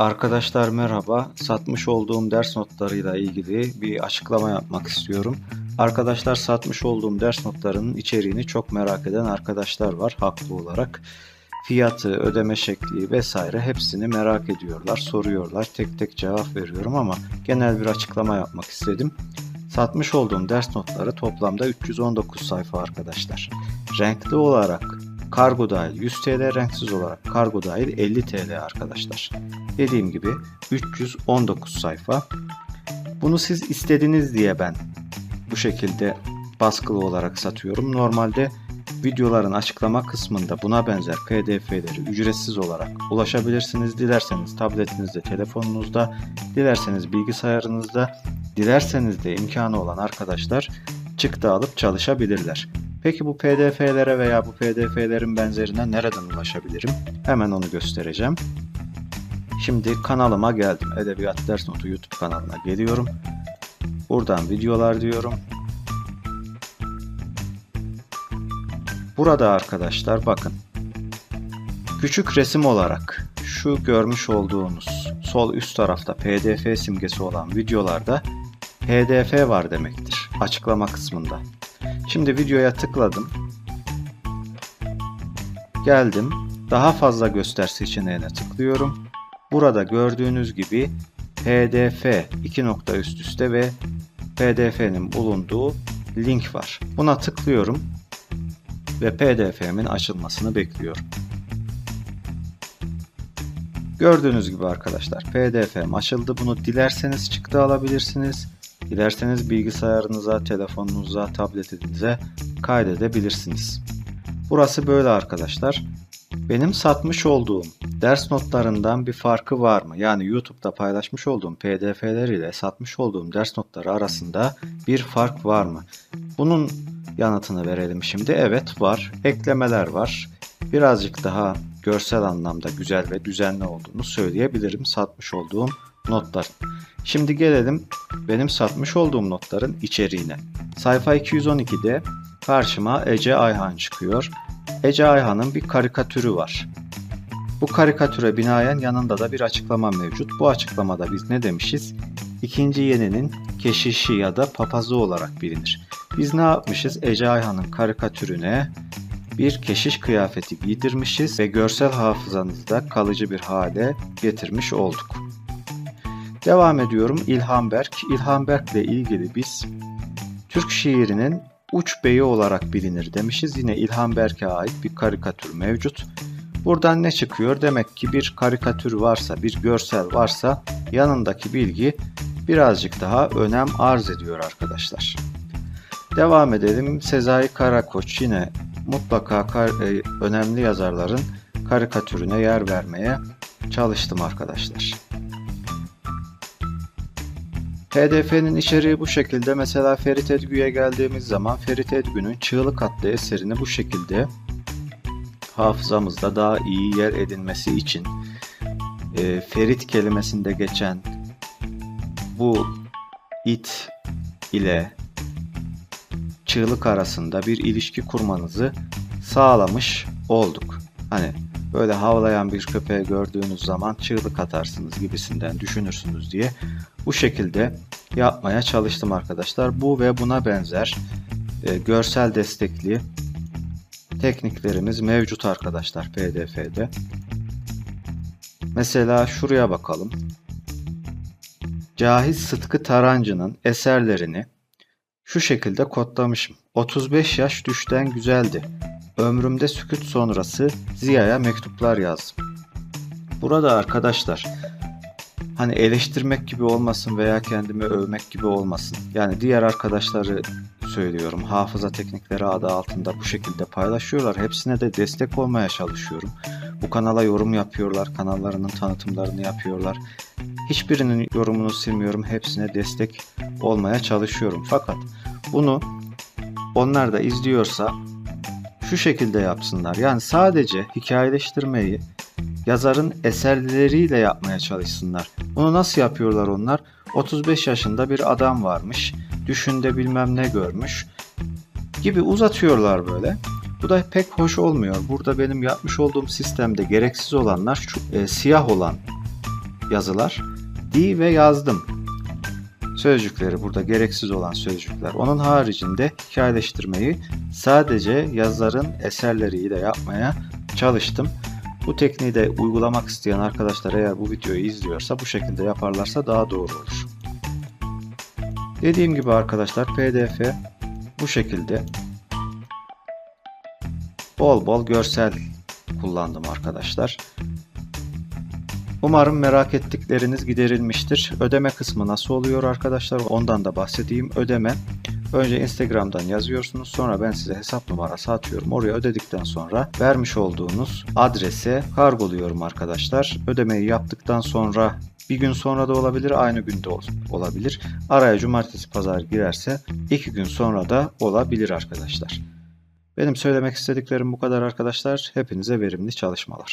Arkadaşlar merhaba. Satmış olduğum ders notlarıyla ilgili bir açıklama yapmak istiyorum. Arkadaşlar satmış olduğum ders notlarının içeriğini çok merak eden arkadaşlar var haklı olarak. Fiyatı, ödeme şekli vesaire hepsini merak ediyorlar, soruyorlar. Tek tek cevap veriyorum ama genel bir açıklama yapmak istedim. Satmış olduğum ders notları toplamda 319 sayfa arkadaşlar. Renkli olarak kargo dahil 100 TL, renksiz olarak kargo dahil 50 TL arkadaşlar. Dediğim gibi 319 sayfa. Bunu siz istediniz diye ben bu şekilde baskılı olarak satıyorum. Normalde videoların açıklama kısmında buna benzer pdf'leri ücretsiz olarak ulaşabilirsiniz. Dilerseniz tabletinizde, telefonunuzda, dilerseniz bilgisayarınızda, dilerseniz de imkanı olan arkadaşlar çıktı alıp çalışabilirler. Peki bu pdf'lere veya bu pdf'lerin benzerine nereden ulaşabilirim? Hemen onu göstereceğim. Şimdi kanalıma geldim. Edebiyat Ders Notu YouTube kanalına geliyorum. Buradan videolar diyorum. Burada arkadaşlar bakın. Küçük resim olarak şu görmüş olduğunuz sol üst tarafta pdf simgesi olan videolarda pdf var demektir. Açıklama kısmında. Şimdi videoya tıkladım. Geldim. Daha fazla göster seçeneğine tıklıyorum. Burada gördüğünüz gibi pdf iki nokta üst üste ve pdf'nin bulunduğu link var. Buna tıklıyorum ve pdf'min açılmasını bekliyorum. Gördüğünüz gibi arkadaşlar pdf'm açıldı. Bunu dilerseniz çıktı alabilirsiniz. Dilerseniz bilgisayarınıza, telefonunuza, tabletinize kaydedebilirsiniz. Burası böyle arkadaşlar. Benim satmış olduğum ders notlarından bir farkı var mı? Yani YouTube'da paylaşmış olduğum pdf'ler ile satmış olduğum ders notları arasında bir fark var mı? Bunun yanıtını verelim şimdi. Evet var. Eklemeler var. Birazcık daha görsel anlamda güzel ve düzenli olduğunu söyleyebilirim satmış olduğum notlar. Şimdi gelelim benim satmış olduğum notların içeriğine. Sayfa 212'de karşıma Ece Ayhan çıkıyor. Ece Ayhan'ın bir karikatürü var. Bu karikatüre binaen yanında da bir açıklama mevcut. Bu açıklamada biz ne demişiz? İkinci yeninin keşişi ya da papazı olarak bilinir. Biz ne yapmışız? Ece Ayhan'ın karikatürüne bir keşiş kıyafeti giydirmişiz ve görsel hafızanızda kalıcı bir hale getirmiş olduk. Devam ediyorum İlhan Berk. İlhan Berk ile ilgili biz Türk şiirinin uç beyi olarak bilinir demişiz. Yine İlhan Berk'e ait bir karikatür mevcut. Buradan ne çıkıyor? Demek ki bir karikatür varsa, bir görsel varsa yanındaki bilgi birazcık daha önem arz ediyor arkadaşlar. Devam edelim. Sezai Karakoç yine mutlaka e, önemli yazarların karikatürüne yer vermeye çalıştım arkadaşlar. PDF'nin içeriği bu şekilde. Mesela Ferit Edgü'ye geldiğimiz zaman Ferit Edgü'nün Çığlık adlı eserini bu şekilde hafızamızda daha iyi yer edinmesi için e, Ferit kelimesinde geçen bu it ile çığlık arasında bir ilişki kurmanızı sağlamış olduk. Hani böyle havlayan bir köpeği gördüğünüz zaman çığlık atarsınız gibisinden düşünürsünüz diye bu şekilde yapmaya çalıştım arkadaşlar. Bu ve buna benzer e, görsel destekli tekniklerimiz mevcut arkadaşlar PDF'de. Mesela şuraya bakalım. Cahit Sıtkı Tarancı'nın eserlerini şu şekilde kodlamışım. 35 yaş düşten güzeldi. Ömrümde sükut sonrası Ziya'ya mektuplar yazdım. Burada arkadaşlar hani eleştirmek gibi olmasın veya kendimi övmek gibi olmasın. Yani diğer arkadaşları söylüyorum. Hafıza teknikleri adı altında bu şekilde paylaşıyorlar. Hepsine de destek olmaya çalışıyorum. Bu kanala yorum yapıyorlar. Kanallarının tanıtımlarını yapıyorlar. Hiçbirinin yorumunu silmiyorum. Hepsine destek olmaya çalışıyorum. Fakat bunu onlar da izliyorsa şu şekilde yapsınlar. Yani sadece hikayeleştirmeyi yazarın eserleriyle yapmaya çalışsınlar. Bunu nasıl yapıyorlar onlar? 35 yaşında bir adam varmış. Düşünde bilmem ne görmüş gibi uzatıyorlar böyle. Bu da pek hoş olmuyor. Burada benim yapmış olduğum sistemde gereksiz olanlar şu, e, siyah olan yazılar. Di ve yazdım. Sözcükleri burada gereksiz olan sözcükler. Onun haricinde hikayeleştirmeyi sadece yazarın eserleriyle yapmaya çalıştım. Bu tekniği de uygulamak isteyen arkadaşlar eğer bu videoyu izliyorsa bu şekilde yaparlarsa daha doğru olur. Dediğim gibi arkadaşlar pdf bu şekilde bol bol görsel kullandım arkadaşlar. Umarım merak ettikleriniz giderilmiştir. Ödeme kısmı nasıl oluyor arkadaşlar? Ondan da bahsedeyim. Ödeme Önce Instagram'dan yazıyorsunuz. Sonra ben size hesap numarası atıyorum. Oraya ödedikten sonra vermiş olduğunuz adrese kargoluyorum arkadaşlar. Ödemeyi yaptıktan sonra bir gün sonra da olabilir, aynı günde olabilir. Araya cumartesi pazar girerse iki gün sonra da olabilir arkadaşlar. Benim söylemek istediklerim bu kadar arkadaşlar. Hepinize verimli çalışmalar.